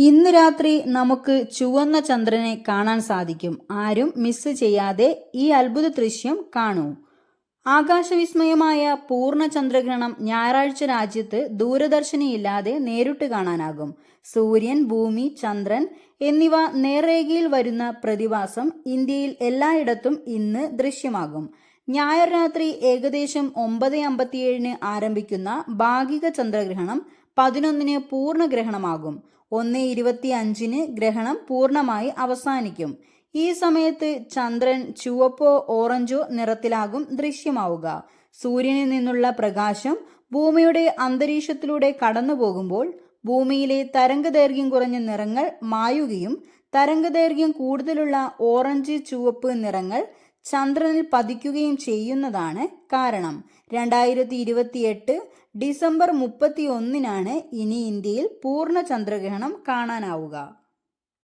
ഇന്ന് രാത്രി നമുക്ക് ചുവന്ന ചന്ദ്രനെ കാണാൻ സാധിക്കും. ആരും മിസ് ചെയ്യാതെ ഈ അത്ഭുത ദൃശ്യം കാണൂ. ആകാശവിസ്മയമായ പൂർണ ചന്ദ്രഗ്രഹണം ഞായറാഴ്ച രാജ്യത്ത് ദൂരദർശനിയില്ലാതെ നേരിട്ട് കാണാനാകും. സൂര്യൻ ഭൂമി ചന്ദ്രൻ എന്നിവ നേർരേഖയിൽ വരുന്ന പ്രതിഭാസം ഇന്ത്യയിൽ എല്ലായിടത്തും ഇന്ന് ദൃശ്യമാകും. ഞായർ രാത്രി ഏകദേശം ഒമ്പത് അമ്പത്തിയേഴിന് ആരംഭിക്കുന്ന ഭാഗിക ചന്ദ്രഗ്രഹണം പതിനൊന്നിന് പൂർണഗ്രഹണമാകും ഒന്ന് ഇരുപത്തി അഞ്ചിന് ഗ്രഹണം പൂർണമായി അവസാനിക്കും. ഈ സമയത്ത് ചന്ദ്രൻ ചുവപ്പോ ഓറഞ്ചോ നിറത്തിലാകും ദൃശ്യമാവുക. സൂര്യനിൽ നിന്നുള്ള പ്രകാശം ഭൂമിയുടെ അന്തരീക്ഷത്തിലൂടെ കടന്നു പോകുമ്പോൾ ഭൂമിയിലെ തരംഗദൈർഘ്യം കുറഞ്ഞ നിറങ്ങൾ മായുകയും തരംഗദൈർഘ്യം കൂടുതലുള്ള ഓറഞ്ച് ചുവപ്പ് നിറങ്ങൾ ചന്ദ്രനിൽ പതിക്കുകയും ചെയ്യുന്നതാണ് കാരണം. രണ്ടായിരത്തി ഇരുപത്തിയെട്ട് ഡിസംബർ മുപ്പത്തി ഒന്നിനാണ് ഇനി ഇന്ത്യയിൽ പൂർണ ചന്ദ്രഗ്രഹണം കാണാനാവുക.